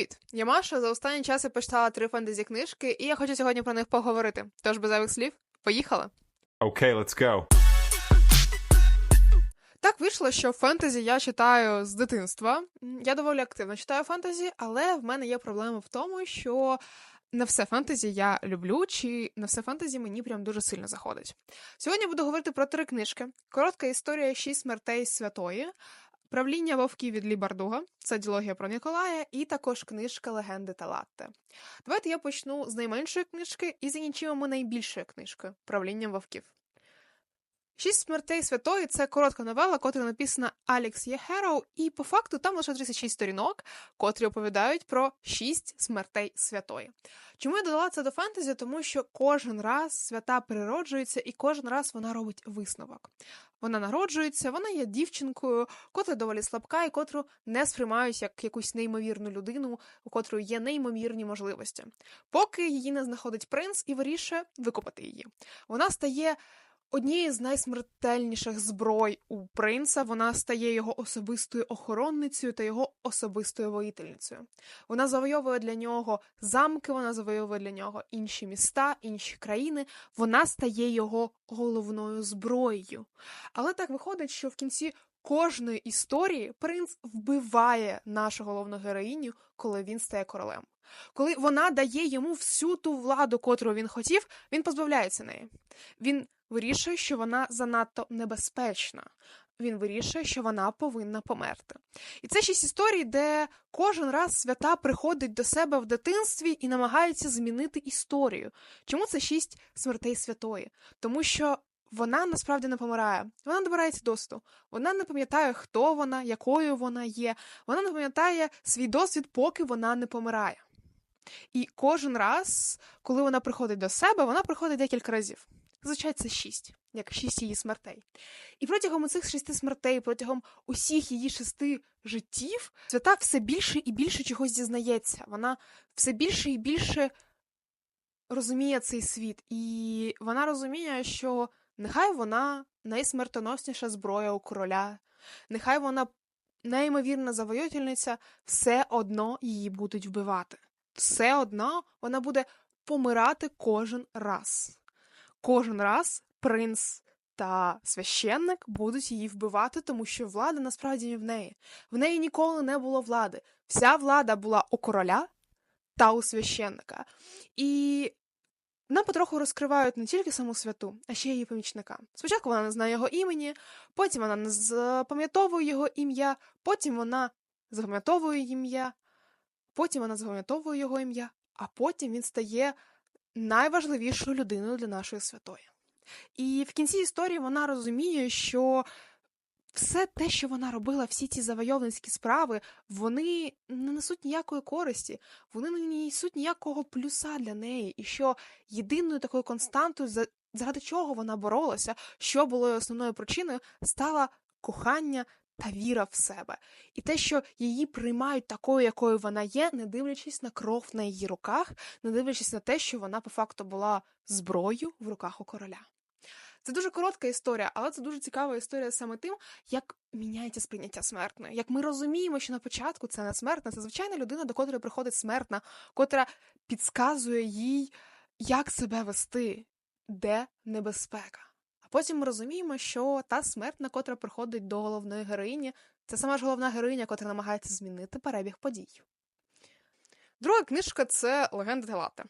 Привіт! Я Маша. За останній час я почитала три фентезі книжки, і я хочу сьогодні про них поговорити. Тож без зайвих слів, поїхали! Okay, let's go. Так вийшло, що фентезі я читаю з дитинства. Я доволі активно читаю фентезі, але в мене є проблема в тому, що не все фентезі я люблю, чи не все фентезі мені прям дуже сильно заходить. Сьогодні буду говорити про три книжки: коротка історія шість смертей святої. Правління вовків від Лі Бардуга, це діалогія про Ніколая, і також книжка Легенди та Латте. Давайте я почну з найменшої книжки і закінчимо найбільшою книжкою Правління вовків. Шість смертей святої це коротка новела, котра написана Алікс Єхероу, і по факту там лише 36 сторінок, котрі оповідають про шість смертей святої. Чому я додала це до фентезі? Тому що кожен раз свята природжується, і кожен раз вона робить висновок. Вона народжується, вона є дівчинкою, котра доволі слабка, і котру не сприймають як якусь неймовірну людину, у котрої є неймовірні можливості. Поки її не знаходить принц і вирішує викопати її. Вона стає однією з найсмертельніших зброй у принца. Вона стає його особистою охоронницею та його особистою воїтельницею. Вона завойовує для нього замки, вона завойовує для нього інші міста, інші країни. Вона стає його головною зброєю. Але так виходить, що в кінці кожної історії принц вбиває нашу головну героїню, коли він стає королем. Коли вона дає йому всю ту владу, котру він хотів, він позбавляється неї. Він вирішує, що вона занадто небезпечна. Він вирішує, що вона повинна померти. І це шість історій, де кожен раз свята приходить до себе в дитинстві і намагається змінити історію. Чому це шість смертей святої? Тому що вона насправді не помирає. Вона добирається досвіду. Вона не пам'ятає, хто вона, якою вона є. Вона не пам'ятає свій досвід, поки вона не помирає. І кожен раз, коли вона приходить до себе, вона приходить декілька разів. Це шість, як шість її смертей. І протягом цих шести смертей, протягом усіх її шести життів, свята все більше і більше чогось дізнається. Вона все більше і більше розуміє цей світ. І вона розуміє, що нехай вона найсмертоносніша зброя у короля, нехай вона неймовірна завоювальниця, все одно її будуть вбивати. Все одно вона буде помирати кожен раз. Кожен раз принц та священник будуть її вбивати, тому що влада насправді в неї. В неї ніколи не було влади. Вся влада була у короля та у священника. І нам потроху розкривають не тільки саму святу, а ще її помічника. Спочатку вона не знає його імені, потім вона не запам'ятовує його ім'я, потім вона запам'ятовує ім'я, потім вона запам'ятовує його ім'я, а потім він стає найважливішою людиною для нашої святої. І в кінці історії вона розуміє, що все те, що вона робила, всі ці завойовницькі справи, вони не несуть ніякої користі, вони не несуть ніякого плюса для неї, і що єдиною такою константою, заради чого вона боролася, що було основною причиною, стала кохання та віра в себе. І те, що її приймають такою, якою вона є, не дивлячись на кров на її руках, не дивлячись на те, що вона по факту була зброєю в руках у короля. Це дуже коротка історія, але це дуже цікава історія саме тим, як міняється сприйняття смертної. Як ми розуміємо, що на початку це не смертна, це звичайна людина, до котрої приходить смертна, котра підказує їй, як себе вести, де небезпека. Потім ми розуміємо, що та смертна, котра приходить до головної героїні, це сама ж головна героїня, котра намагається змінити перебіг подій. Друга книжка це Легенда Телата.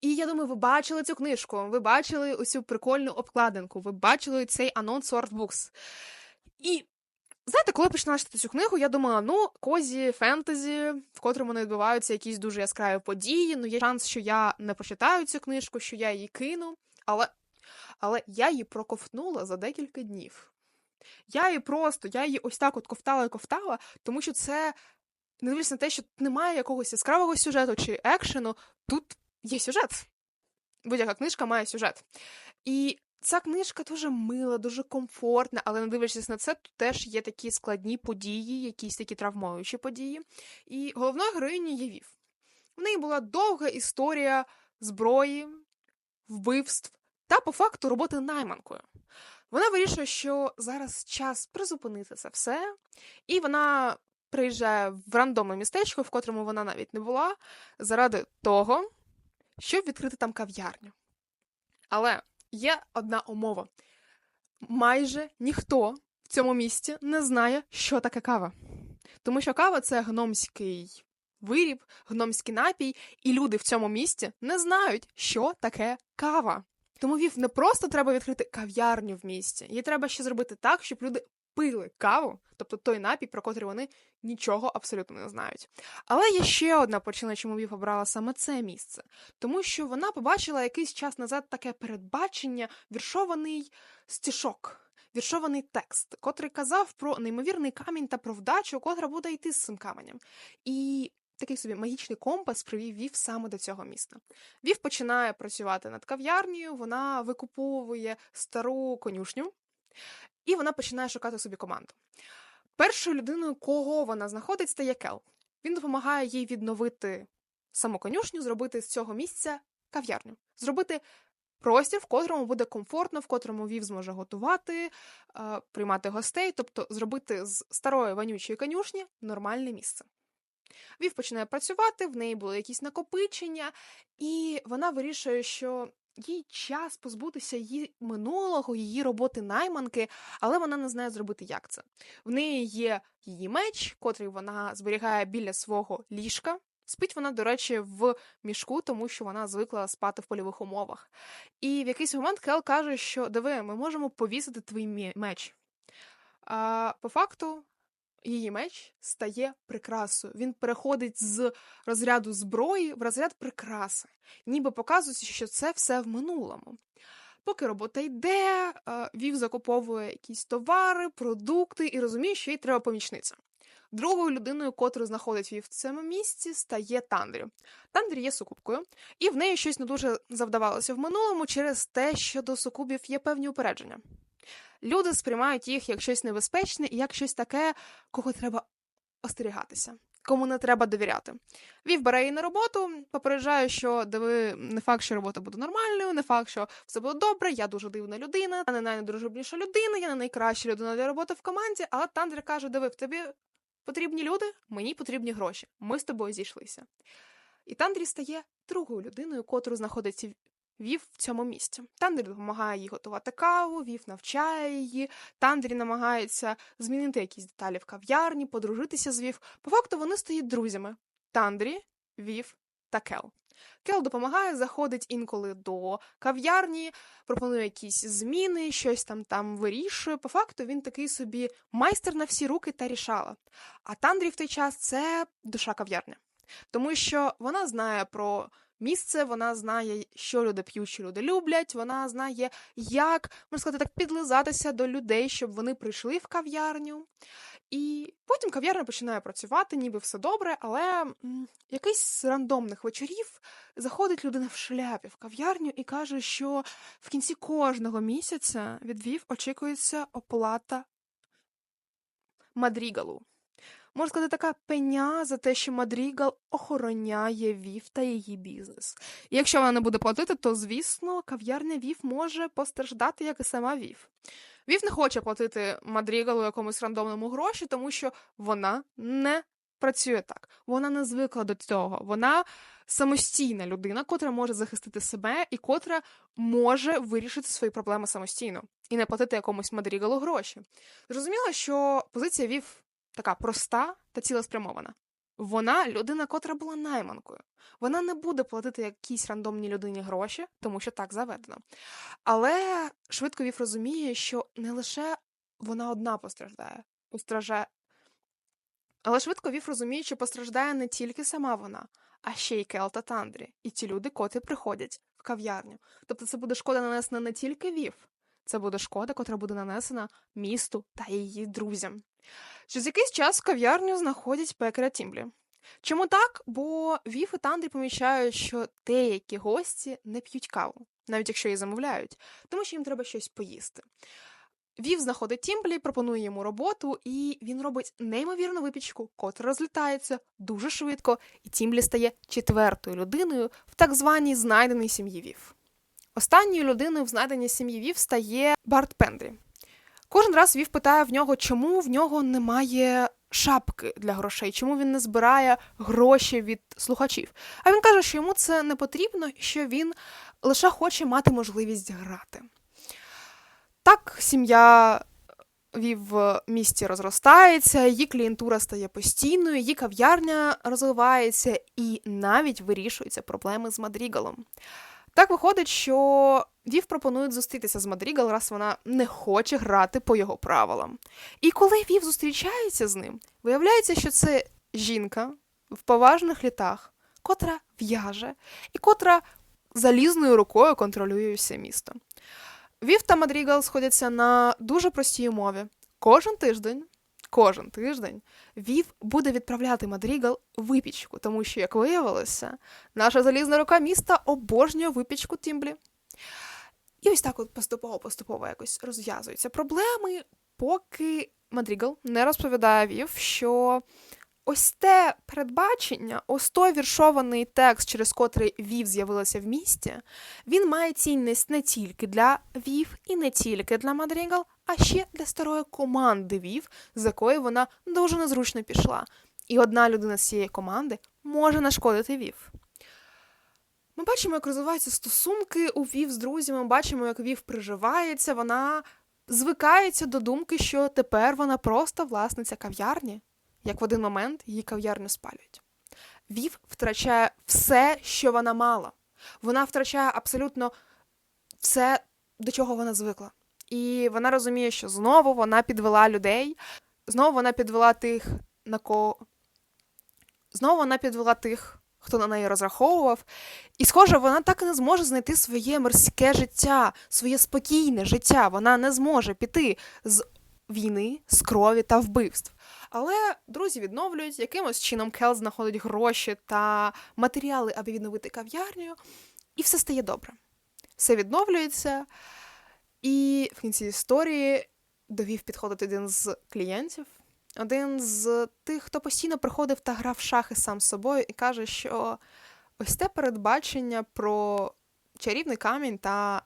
І я думаю, ви бачили цю книжку, ви бачили оцю прикольну обкладинку, ви бачили цей анонс Books. І знаєте, коли починала читати цю книгу, я думала, ну, козі фентезі, в котрому не відбуваються якісь дуже яскраві події. Ну, є шанс, що я не почитаю цю книжку, що я її кину. Але, але я її проковтнула за декілька днів. Я її просто, я її ось так от ковтала і ковтала, тому що це не дивлячись на те, що немає якогось яскравого сюжету чи екшену, тут є сюжет. Будь-яка книжка має сюжет. І ця книжка дуже мила, дуже комфортна, але не дивлячись на це, тут теж є такі складні події, якісь такі травмуючі події. І головною героїнею є Вів. В неї була довга історія зброї, вбивств та, по факту, роботи найманкою. Вона вирішує, що зараз час призупинити це все, і вона приїжджає в рандомне містечко, в котрому вона навіть не була, заради того, щоб відкрити там кав'ярню. Але є одна умова: майже ніхто в цьому місті не знає, що таке кава. Тому що кава це гномський виріб, гномський напій, і люди в цьому місті не знають, що таке кава. Тому Вів не просто треба відкрити кав'ярню в місті, їй треба ще зробити так, щоб люди пили каву, тобто той напій, про котрий вони нічого абсолютно не знають. Але є ще одна причина, чому Вів обрала саме це місце, тому що вона побачила якийсь час назад таке передбачення, віршований стішок. Віршований текст, котрий казав про неймовірний камінь та про вдачу, котра буде йти з цим каменем. І такий собі магічний компас привів Вів саме до цього міста. Вів починає працювати над кав'ярнею, вона викуповує стару конюшню, і вона починає шукати собі команду. Першою людиною, кого вона знаходить, стає Кел. Він допомагає їй відновити саму конюшню, зробити з цього місця кав'ярню, зробити простір, в котрому буде комфортно, в котрому Вів зможе готувати, е, приймати гостей, тобто зробити з старої вонючої конюшні нормальне місце. Вів починає працювати, в неї були якісь накопичення, і вона вирішує, що їй час позбутися її минулого, її роботи найманки, але вона не знає зробити, як це. В неї є її меч, котрий вона зберігає біля свого ліжка. Спить вона, до речі, в мішку, тому що вона звикла спати в польових умовах. І в якийсь момент Кел каже, що диви, ми можемо повісити твій меч. А по факту, її меч стає прикрасою. Він переходить з розряду зброї в розряд прикраси, ніби показується, що це все в минулому. Поки робота йде, Вів закуповує якісь товари, продукти і розуміє, що їй треба помічниця. Другою людиною, котру знаходить Вів в цьому місці, стає Тандрі. Тандрі є сукупкою, і в неї щось не дуже завдавалося в минулому через те, що до сукубів є певні упередження. Люди сприймають їх як щось небезпечне і як щось таке, кого треба остерігатися, кому не треба довіряти. Вів бере її на роботу, попереджає, що диви, не факт, що робота буде нормальною, не факт, що все буде добре, я дуже дивна людина, я не найдружелюбніша людина, я не найкраща людина для роботи в команді, але Тандрі каже: диви, в тобі потрібні люди, мені потрібні гроші. Ми з тобою зійшлися. І Тандрі стає другою людиною, котру знаходиться Вів в цьому місці. Тандрі допомагає їй готувати каву, Вів навчає її. Тандрі намагається змінити якісь деталі в кав'ярні, подружитися з Вів. По факту вони стають друзями: Тандрі, Вів та Кел. Кел допомагає, заходить інколи до кав'ярні, пропонує якісь зміни, щось там там вирішує. По факту він такий собі майстер на всі руки та рішала. А Тандрі в той час це душа кав'ярні. Тому що вона знає про місце, вона знає, що люди п'ють, що люди люблять, вона знає, як, можна сказати, так підлизатися до людей, щоб вони прийшли в кав'ярню. І потім кав'ярня починає працювати, ніби все добре, але якийсь з рандомних вечорів заходить людина в шляпі в кав'ярню і каже, що в кінці кожного місяця від Вів очікується оплата Мадрігалу. Можна сказати, така пеня за те, що Мадрігал охороняє Вів та її бізнес. І якщо вона не буде платити, то звісно кав'ярня Вів може постраждати, як і сама Вів. Вів не хоче платити Мадрігалу якомусь рандомному гроші, тому що вона не працює так. Вона не звикла до цього. Вона самостійна людина, котра може захистити себе і котра може вирішити свої проблеми самостійно і не платити якомусь Мадрігалу гроші. Зрозуміло, що позиція Вів така проста та цілеспрямована. Вона людина, котра була найманкою. Вона не буде платити якійсь рандомній людині гроші, тому що так заведено. Але швидко Вів розуміє, що не лише вона одна постраждає, постраждає. Але швидко Вів розуміє, що постраждає не тільки сама вона, а ще й Кел та Тандрі, і ті люди, котрі приходять в кав'ярню. Тобто це буде шкода нанесена не тільки Вів, це буде шкода, котра буде нанесена місту та її друзям. Через якийсь час в кав'ярню знаходять пекаря Тімблі. Чому так? Бо Вів і Тандрі помічають, що деякі гості не п'ють каву, навіть якщо її замовляють, тому що їм треба щось поїсти. Вів знаходить Тімблі, пропонує йому роботу, і він робить неймовірну випічку, котра розлітається дуже швидко, і Тімблі стає четвертою людиною в так званій знайденій сім'ї Вів. Останньою людиною в знайденій сім'ї Вів стає Барт Пендрі. Кожен раз Вів питає в нього, чому в нього немає шапки для грошей, чому він не збирає гроші від слухачів. А він каже, що йому це не потрібно, що він лише хоче мати можливість грати. Так, сім'я Вів в місті розростається, її клієнтура стає постійною, її кав'ярня розвивається і навіть вирішуються проблеми з Мадрігалом. Так виходить, що Вів пропонують зустрітися з Мадрігал, раз вона не хоче грати по його правилам. І коли Вів зустрічається з ним, виявляється, що це жінка в поважних літах, котра в'яже і котра залізною рукою контролює все місто. Вів та Мадрігал сходяться на дуже простій умові. Кожен тиждень, кожен тиждень Вів буде відправляти Мадрігал випічку, тому що, як виявилося, наша залізна рука міста обожнює випічку Тімблі. І ось так от поступово-поступово якось розв'язуються проблеми, поки Мадрігал не розповідає Вів, що ось те передбачення, ось той віршований текст, через котрий Вів з'явилася в місті, він має цінність не тільки для Вів і не тільки для Мадрігал, а ще для старої команди Вів, з якої вона дуже незручно пішла. І одна людина з цієї команди може нашкодити Вів. Ми бачимо, як розвиваються стосунки у Вів з друзями, ми бачимо, як Вів приживається, вона звикається до думки, що тепер вона просто власниця кав'ярні, як в один момент її кав'ярню спалюють. Вів втрачає все, що вона мала. Вона втрачає абсолютно все, до чого вона звикла. І вона розуміє, що знову вона підвела людей, знову вона підвела тих, на кого. Знову вона підвела тих, хто на неї розраховував. І, схоже, вона так і не зможе знайти своє морське життя, своє спокійне життя. Вона не зможе піти з війни, з крові та вбивств. Але друзі відновлюють, якимось чином Кел знаходить гроші та матеріали, аби відновити кав'ярню, і все стає добре. Все відновлюється. І в кінці історії довів підходити один з клієнтів, один з тих, хто постійно приходив та грав шахи сам з собою, і каже, що ось те передбачення про чарівний камінь та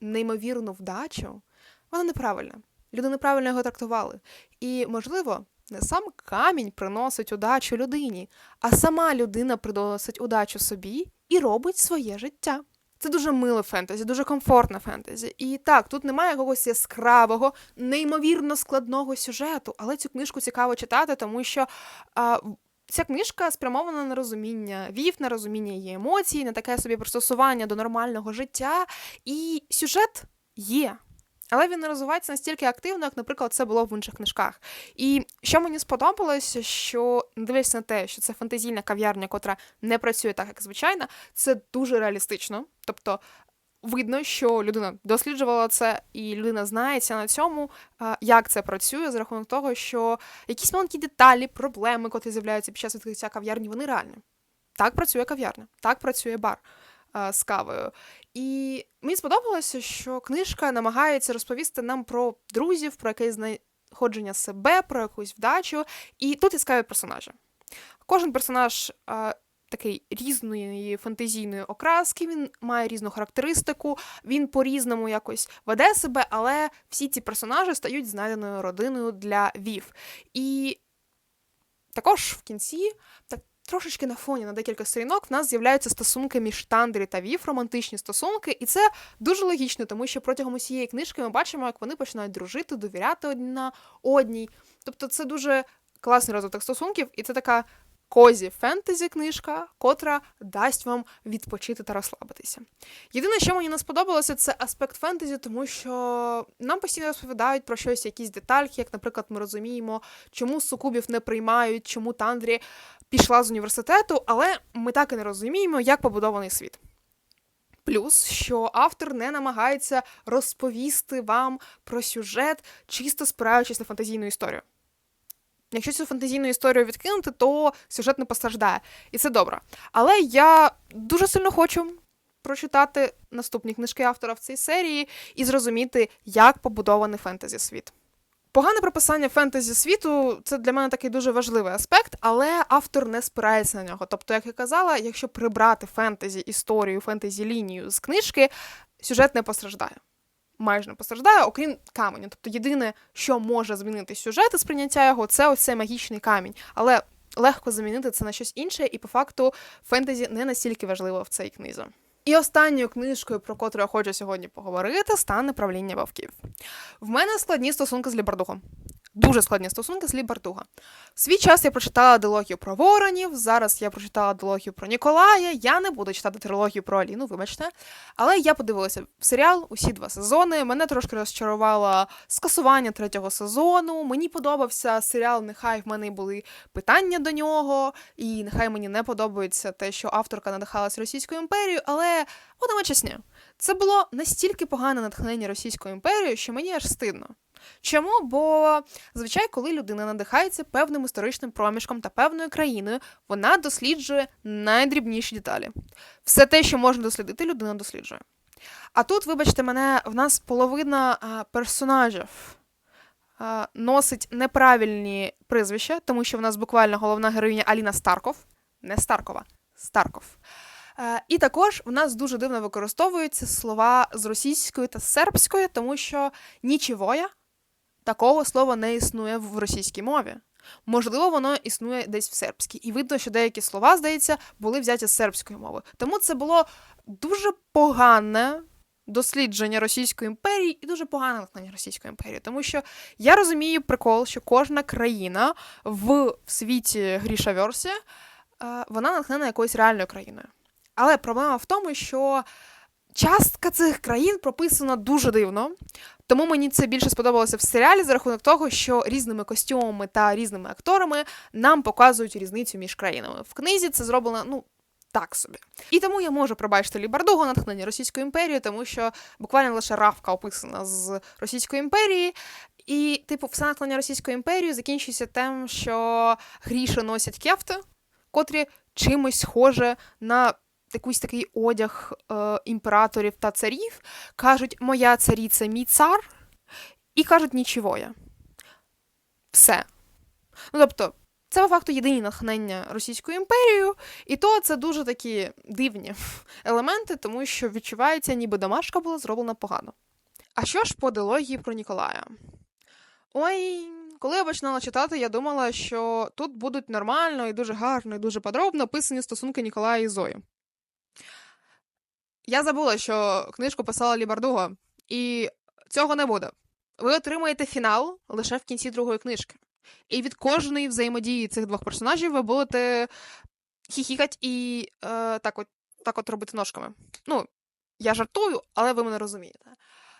неймовірну вдачу, воно неправильне. Люди неправильно його трактували. І, можливо, не сам камінь приносить удачу людині, а сама людина приносить удачу собі і робить своє життя. Це дуже миле фентезі, дуже комфортне фентезі. І так, тут немає якогось яскравого, неймовірно складного сюжету, але цю книжку цікаво читати, тому що а, ця книжка спрямована на розуміння вів, на розуміння її емоцій, на таке собі пристосування до нормального життя. І сюжет є. Але він не розвивається настільки активно, як, наприклад, це було в інших книжках. І що мені сподобалося, що не дивлячись на те, що це фантазійна кав'ярня, котра не працює так, як звичайна, це дуже реалістично. Тобто видно, що людина досліджувала це, і людина знається на цьому, як це працює, за рахунок того, що якісь маленькі деталі, проблеми, котрі з'являються під час відкриття кав'ярні, вони реальні. Так працює кав'ярня, так працює бар з кавою. І мені сподобалося, що книжка намагається розповісти нам про друзів, про якесь знаходження себе, про якусь вдачу. І тут яскраві персонажі. Кожен персонаж такий різної фантазійної окраски, він має різну характеристику, він по-різному якось веде себе, але всі ці персонажі стають знайденою родиною для Вів. І також в кінці так Трошечки на фоні на декілька сторінок в нас з'являються стосунки між Тандрі та Вів, романтичні стосунки, і це дуже логічно, тому що протягом усієї книжки ми бачимо, як вони починають дружити, довіряти одна одній. Тобто це дуже класний розвиток стосунків, і це така козі фентезі книжка, котра дасть вам відпочити та розслабитися. Єдине, що мені не сподобалося, це аспект фентезі, тому що нам постійно розповідають про щось, якісь детальки, як, наприклад, ми розуміємо, чому сукубів не приймають, чому Тандрі пішла з університету, але ми так і не розуміємо, як побудований світ. Плюс, що автор не намагається розповісти вам про сюжет, чисто спираючись на фантазійну історію. Якщо цю фантазійну історію відкинути, то сюжет не постраждає. І це добре. Але я дуже сильно хочу прочитати наступні книжки автора в цій серії і зрозуміти, як побудований фентезі світ. Погане прописання фентезі світу це для мене такий дуже важливий аспект, але автор не спирається на нього. Тобто, як я казала, якщо прибрати фентезі історію, фентезі лінію з книжки, сюжет не постраждає. Майже не постраждає, окрім каменю. Тобто єдине, що може змінити сюжет і сприйняття його, це ось цей магічний камінь. Але легко замінити це на щось інше, і по факту фентезі не настільки важливо в цій книзі. І останньою книжкою, про котру я хочу сьогодні поговорити, стане правління вовків. В мене складні стосунки з Лібардухом дуже складні стосунки з Лі Бартуга. В свій час я прочитала дилогію про воронів, зараз я прочитала дилогію про Ніколая. Я не буду читати трилогію про Аліну, вибачте. Але я подивилася серіал усі два сезони. Мене трошки розчарувало скасування третього сезону. Мені подобався серіал, нехай в мене були питання до нього, і нехай мені не подобається те, що авторка надихалась Російською імперією, але чесні. Це було настільки погане натхнення Російською імперією, що мені аж стидно. Чому? Бо зазвичай, коли людина надихається певним історичним проміжком та певною країною, вона досліджує найдрібніші деталі. Все те, що можна дослідити, людина досліджує. А тут, вибачте, мене, в нас половина а, персонажів носить неправильні прізвища, тому що в нас буквально головна героїня Аліна Старков, не Старкова, Старков. Е, і також в нас дуже дивно використовуються слова з російської та сербської, тому що нічевоя такого слова не існує в російській мові. Можливо, воно існує десь в сербській. І видно, що деякі слова, здається, були взяті з сербської мови. Тому це було дуже погане дослідження Російської імперії і дуже погане натхнення Російської імперії. Тому що я розумію прикол, що кожна країна в світі Грішаверсі, е, вона натхнена якоюсь реальною країною. Але проблема в тому, що частка цих країн прописана дуже дивно. Тому мені це більше сподобалося в серіалі за рахунок того, що різними костюмами та різними акторами нам показують різницю між країнами. В книзі це зроблено, ну. Так собі. І тому я можу пробачити Лібардуго натхнення Російської імперії, тому що буквально лише равка описана з Російської імперії. І, типу, все натхнення Російської імперії закінчується тим, що гріші носять кефти, котрі чимось схоже на якийсь такий одяг е, імператорів та царів, кажуть, моя царіця мій цар, і кажуть нічого. Все. Ну, тобто, це по факту єдині натхнення Російською імперією, і то це дуже такі дивні елементи, тому що відчувається, ніби домашка була зроблена погано. А що ж по дилогії про Ніколая? Ой, коли я починала читати, я думала, що тут будуть нормально і дуже гарно, і дуже подробно описані стосунки Ніколая і Зої. Я забула, що книжку писала Лібардуго, і цього не буде. Ви отримаєте фінал лише в кінці другої книжки. І від кожної взаємодії цих двох персонажів ви будете хіхікати і е, так от так от робити ножками. Ну, я жартую, але ви мене розумієте.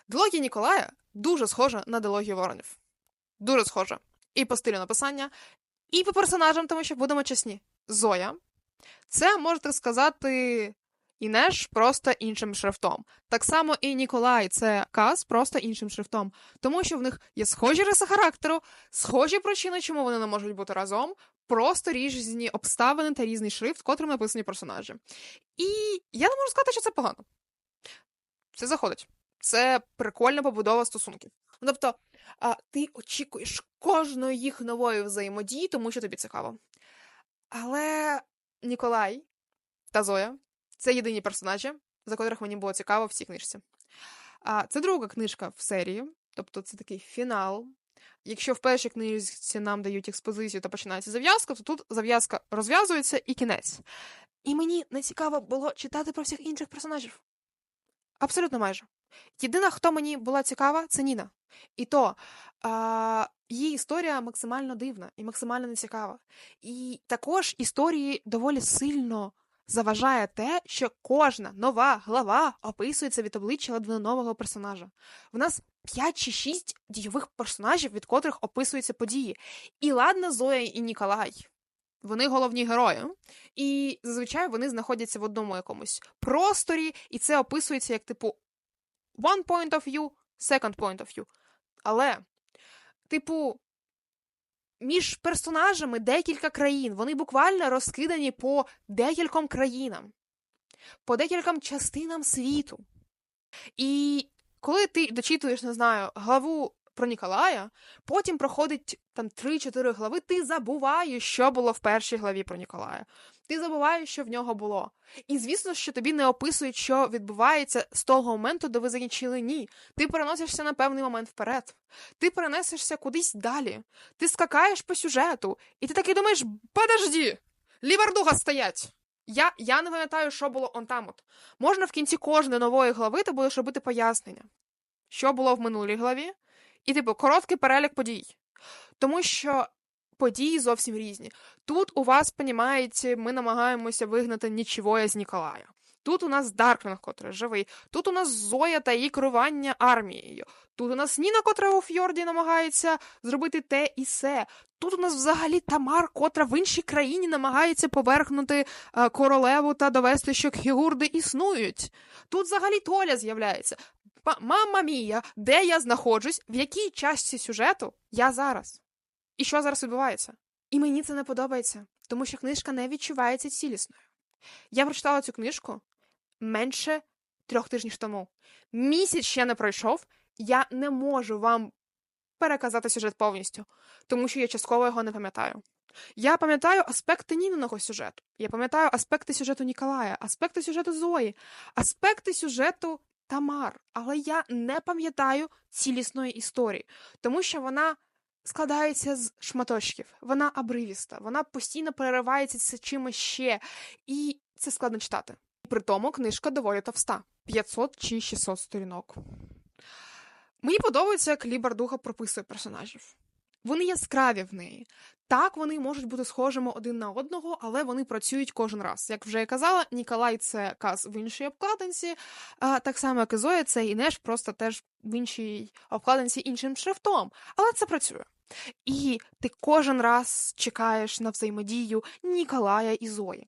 Дилогія Ніколая дуже схожа на дилогію воронів. Дуже схожа. І по стилю написання, і по персонажам, тому що будемо чесні. Зоя. Це можете сказати Інеш просто іншим шрифтом. Так само і Ніколай це Каз просто іншим шрифтом. Тому що в них є схожі риси характеру, схожі причини, чому вони не можуть бути разом, просто різні обставини та різний шрифт, котрим написані персонажі. І я не можу сказати, що це погано. Це заходить. Це прикольна побудова стосунків. Тобто, а, ти очікуєш кожної їх нової взаємодії, тому що тобі цікаво. Але Ніколай та Зоя це єдині персонажі, за котрих мені було цікаво в цій книжці. А це друга книжка в серії, тобто це такий фінал. Якщо в першій книжці нам дають експозицію та починається зав'язка, то тут зав'язка розв'язується і кінець. І мені не цікаво було читати про всіх інших персонажів. Абсолютно майже. Єдина, хто мені була цікава, це Ніна. І то а, її історія максимально дивна і максимально нецікава. І також історії доволі сильно заважає те, що кожна нова глава описується від обличчя ледве нового персонажа. В нас 5 чи 6 дійових персонажів, від котрих описуються події. І ладно, Зоя і Ніколай. Вони головні герої, і зазвичай вони знаходяться в одному якомусь просторі, і це описується як, типу, one point of view, second point of view. Але, типу, між персонажами декілька країн. Вони буквально розкидані по декільком країнам, по декільком частинам світу. І коли ти дочитуєш, не знаю, главу про Ніколая, потім проходить там 3-4 глави, ти забуваєш, що було в першій главі про Ніколая. Ти забуваєш, що в нього було. І звісно, що тобі не описують, що відбувається з того моменту, де ви закінчили ні. Ти переносишся на певний момент вперед. Ти перенесешся кудись далі. Ти скакаєш по сюжету, і ти такий думаєш: подожди, лівардуга стоять! Я я не пам'ятаю, що було он там от. Можна в кінці кожної нової глави ти будеш робити пояснення, що було в минулій главі, і, типу, короткий перелік подій. Тому що події зовсім різні. Тут у вас, понімаєте, ми намагаємося вигнати нічого з Ніколая. Тут у нас Дарквінг, котрий живий, тут у нас Зоя та її керування армією. Тут у нас Ніна, котра у Фьорді намагається зробити те і се. Тут у нас взагалі Тамар, котра в іншій країні намагається поверхнути е, королеву та довести, що хігурди існують. Тут взагалі Толя з'являється. Мама мія, де я знаходжусь, в якій часті сюжету я зараз? І що зараз відбувається? І мені це не подобається, тому що книжка не відчувається цілісною. Я прочитала цю книжку менше трьох тижнів тому. Місяць ще не пройшов, я не можу вам переказати сюжет повністю, тому що я частково його не пам'ятаю. Я пам'ятаю аспекти Ніниного сюжету. Я пам'ятаю аспекти сюжету Ніколая, аспекти сюжету Зої, аспекти сюжету Тамар. Але я не пам'ятаю цілісної історії, тому що вона складається з шматочків, вона обривіста, вона постійно переривається чимось ще, і це складно читати. При тому книжка доволі товста 500 чи 600 сторінок. Мені подобається, як Лі Бардуга прописує персонажів. Вони яскраві в неї. Так, вони можуть бути схожими один на одного, але вони працюють кожен раз. Як вже я казала, Ніколай це каз в іншій обкладинці, а так само, як і Зоя, це Інеш, просто теж в іншій обкладинці іншим шрифтом. Але це працює. І ти кожен раз чекаєш на взаємодію Ніколая і Зої.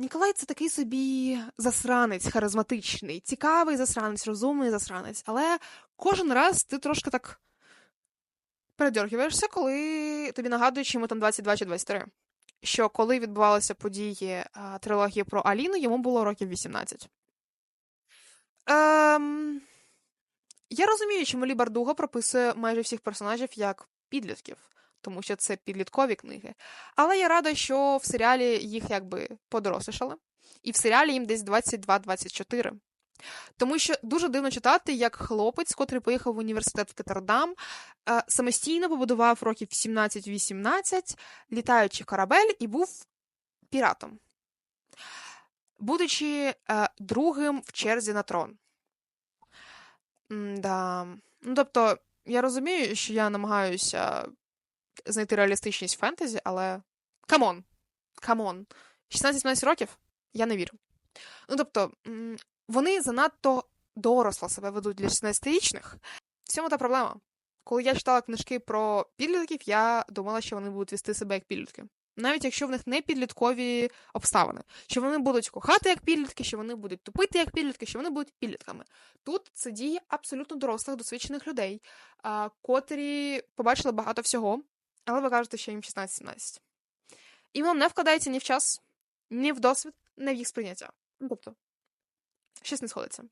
Ніколай це такий собі засранець, харизматичний, цікавий засранець, розумний засранець, але кожен раз ти трошки так передергиваєшся, коли тобі нагадують, що йому там 22 чи 23. Що коли відбувалися події а, трилогії про Аліну, йому було років 18. Ем... Я розумію, чому Лі Бардуго прописує майже всіх персонажів як підлітків, тому що це підліткові книги. Але я рада, що в серіалі їх якби подорослішали, і в серіалі їм десь 22-24. Тому що дуже дивно читати, як хлопець, котрий поїхав в університет в Кеттердам, е, самостійно побудував років 17-18, літаючи корабель і був піратом, будучи е, другим в черзі на трон. да. Ну, тобто, я розумію, що я намагаюся знайти реалістичність фентезі, але камон, камон, 16-17 років я не вірю. Ну, тобто, вони занадто доросло себе ведуть для 16-річних. В цьому та проблема. Коли я читала книжки про підлітків, я думала, що вони будуть вести себе як підлітки. Навіть якщо в них не підліткові обставини, що вони будуть кохати як підлітки, що вони будуть тупити як підлітки, що вони будуть підлітками. Тут це діє абсолютно дорослих, досвідчених людей, котрі побачили багато всього, але ви кажете, що їм 16-17. І воно не вкладається ні в час, ні в досвід, ні в їх сприйняття. Тобто, щось не сходиться.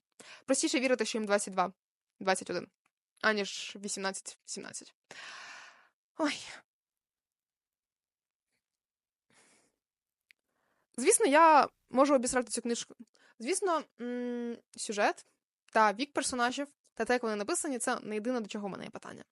Простіше вірити, що їм 22, 21, аніж 18-17. Ой. Звісно, я можу обісрати цю книжку. Звісно, сюжет та вік персонажів та те, як вони написані, це не єдине, до чого в мене є питання.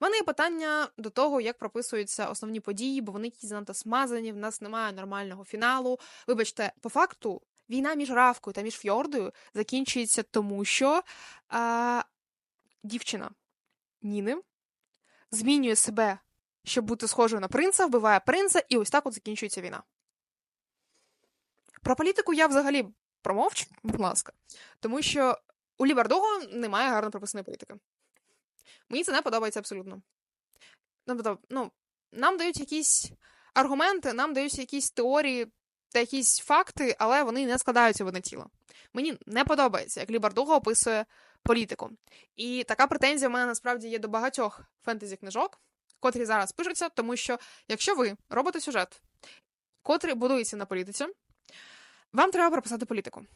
У мене є питання до того, як прописуються основні події, бо вони якісь занадто смазані, в нас немає нормального фіналу. Вибачте, по факту, війна між Равкою та між Фьордою закінчується тому, що а, дівчина Ніни змінює себе, щоб бути схожою на принца, вбиває принца, і ось так от закінчується війна. Про політику я взагалі промовчу, будь ласка, тому що у Лівардого немає гарно прописаної політики. Мені це не подобається абсолютно. Тобто, ну, нам дають якісь аргументи, нам дають якісь теорії та якісь факти, але вони не складаються в одне тіло. Мені не подобається, як Лібардуго описує політику. І така претензія в мене насправді є до багатьох фентезі-книжок, котрі зараз пишуться, тому що якщо ви робите сюжет, котрий будується на політиці, вам треба прописати політику.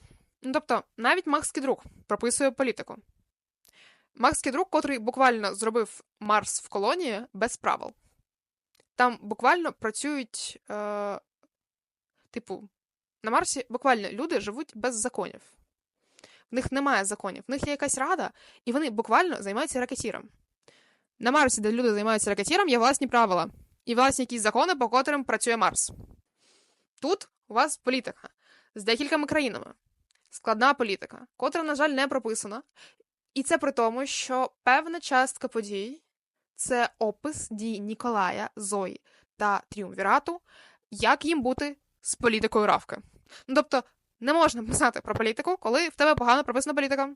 Ну, тобто, навіть Макс Кідрук прописує політику. Макс Кідрук, котрий буквально зробив Марс в колонії без правил. Там буквально працюють, е, типу, на Марсі буквально люди живуть без законів. В них немає законів, в них є якась рада, і вони буквально займаються ракетіром. На Марсі, де люди займаються ракетіром, є власні правила і власні якісь закони, по котрим працює Марс. Тут у вас політика з декількома країнами. Складна політика, котра, на жаль, не прописана. І це при тому, що певна частка подій це опис дій Ніколая, Зої та Тріумвірату, як їм бути з політикою Равки. Ну, тобто, не можна писати про політику, коли в тебе погано прописана політика.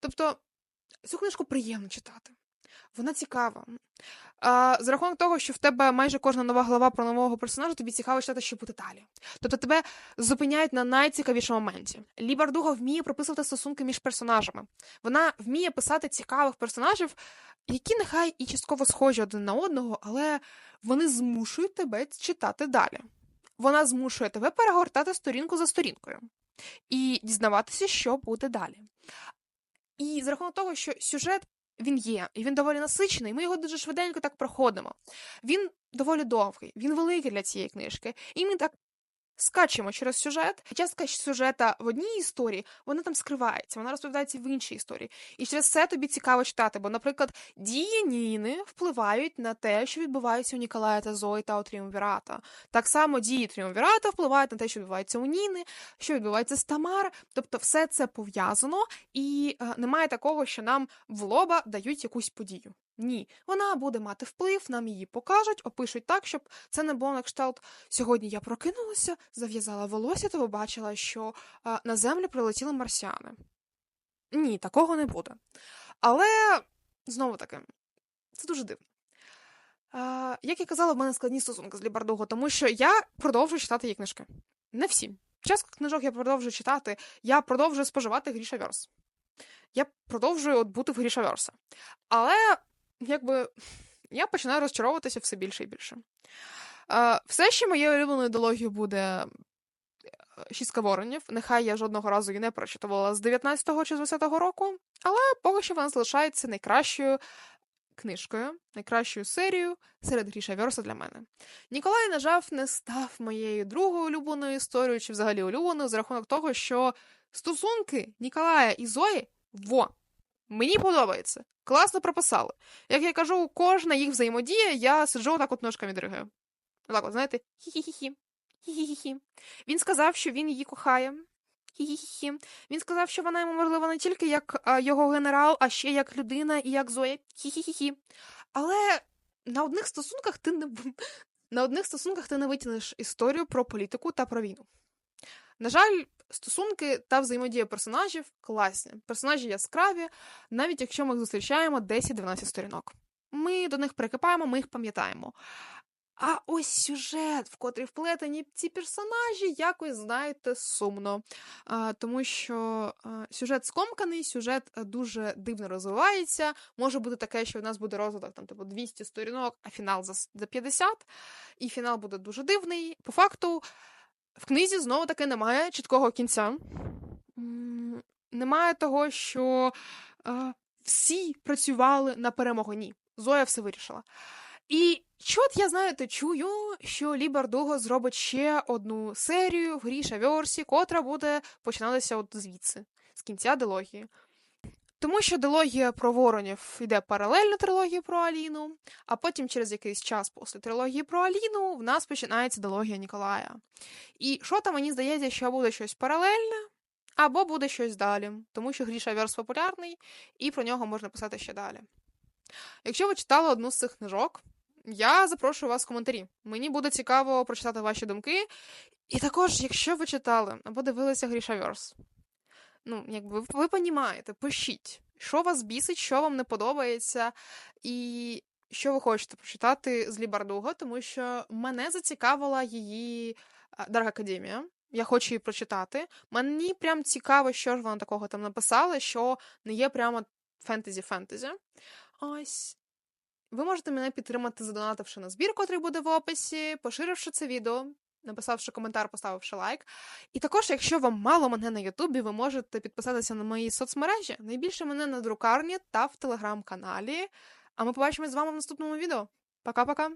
Тобто, цю книжку приємно читати. Вона цікава. А, За рахунок того, що в тебе майже кожна нова глава про нового персонажа, тобі цікаво читати, що буде далі. Тобто тебе зупиняють на найцікавішому моменті. Лі Бардуга вміє прописувати стосунки між персонажами. Вона вміє писати цікавих персонажів, які нехай і частково схожі один на одного, але вони змушують тебе читати далі. Вона змушує тебе перегортати сторінку за сторінкою і дізнаватися, що буде далі. І за рахунок того, що сюжет він є, і він доволі насичений. Ми його дуже швиденько так проходимо. Він доволі довгий, він великий для цієї книжки. І ми так скачемо через сюжет. Частка сюжета в одній історії, вона там скривається, вона розповідається в іншій історії. І через це тобі цікаво читати, бо, наприклад, дії Ніни впливають на те, що відбувається у Ніколая та Зої та у Тріумвірата. Так само дії Тріумвірата впливають на те, що відбувається у Ніни, що відбувається з Тамар. Тобто, все це пов'язано, і е, немає такого, що нам в лоба дають якусь подію. Ні, вона буде мати вплив, нам її покажуть, опишуть так, щоб це не було на кшталт. Сьогодні я прокинулася, зав'язала волосся та побачила, що а, на землю прилетіли марсіани. Ні, такого не буде. Але знову таки, це дуже дивно. А, Як я казала, в мене складні стосунки з Лібардуго, тому що я продовжую читати її книжки. Не всі. Частку книжок я продовжую читати, я продовжую споживати Грішаверс. Я продовжую от бути в Грішаверса. Але якби я починаю розчаровуватися все більше і більше. Все ще моєю улюбленою ідеологією буде е, шістка воронів. Нехай я жодного разу її не прочитувала з 19-го чи 20-го року, але поки що вона залишається найкращою книжкою, найкращою серією серед Гріша Верса для мене. Ніколай, на жаль, не став моєю другою улюбленою історією, чи взагалі улюбленою, за рахунок того, що стосунки Ніколая і Зої во. Мені подобається. Класно прописали. Як я кажу, кожна їх взаємодія, я сиджу так от ножками дригаю. Так от, знаєте, хі-хі-хі. Хі-хі-хі. Він сказав, що він її кохає. Хі-хі-хі. Він сказав, що вона йому важлива не тільки як його генерал, а ще як людина і як Зоя. Хі-хі-хі. Але на одних стосунках ти не на одних стосунках ти не витягнеш історію про політику та про війну. На жаль, стосунки та взаємодія персонажів класні. Персонажі яскраві, навіть якщо ми їх зустрічаємо 10-12 сторінок. Ми до них прикипаємо, ми їх пам'ятаємо. А ось сюжет, в котрий вплетені ці персонажі, якось, знаєте, сумно. А, Тому що а, сюжет скомканий, сюжет дуже дивно розвивається. Може бути таке, що в нас буде розвиток там, типу, 200 сторінок, а фінал за 50, і фінал буде дуже дивний. По факту. В книзі знову таки немає чіткого кінця. Немає того, що е, всі працювали на перемогу. Ні. Зоя все вирішила. І чот я знаєте, чую, що Лі Бардуго зробить ще одну серію в грі Шаверсі, котра буде починатися от звідси, з кінця дилогії. Тому що дилогія про воронів йде паралельно трилогії про Аліну, а потім через якийсь час після трилогії про Аліну в нас починається дилогія Ніколая. І що там мені здається, що буде щось паралельне, або буде щось далі, тому що Гріша Верс популярний, і про нього можна писати ще далі. Якщо ви читали одну з цих книжок, я запрошую вас в коментарі. Мені буде цікаво прочитати ваші думки. І також, якщо ви читали або дивилися Гріша Верс, ну, якби ви, ви понімаєте, пишіть, що вас бісить, що вам не подобається, і що ви хочете прочитати з Лібардуго, тому що мене зацікавила її Дорога Академія. Я хочу її прочитати. Мені прям цікаво, що ж вона такого там написала, що не є прямо фентезі-фентезі. Ось. Ви можете мене підтримати, задонативши на збір, котрий буде в описі, поширивши це відео. Написавши коментар, поставивши лайк. І також, якщо вам мало мене на Ютубі, ви можете підписатися на мої соцмережі. Найбільше мене на друкарні та в телеграм-каналі. А ми побачимось з вами в наступному відео. Пока-пока!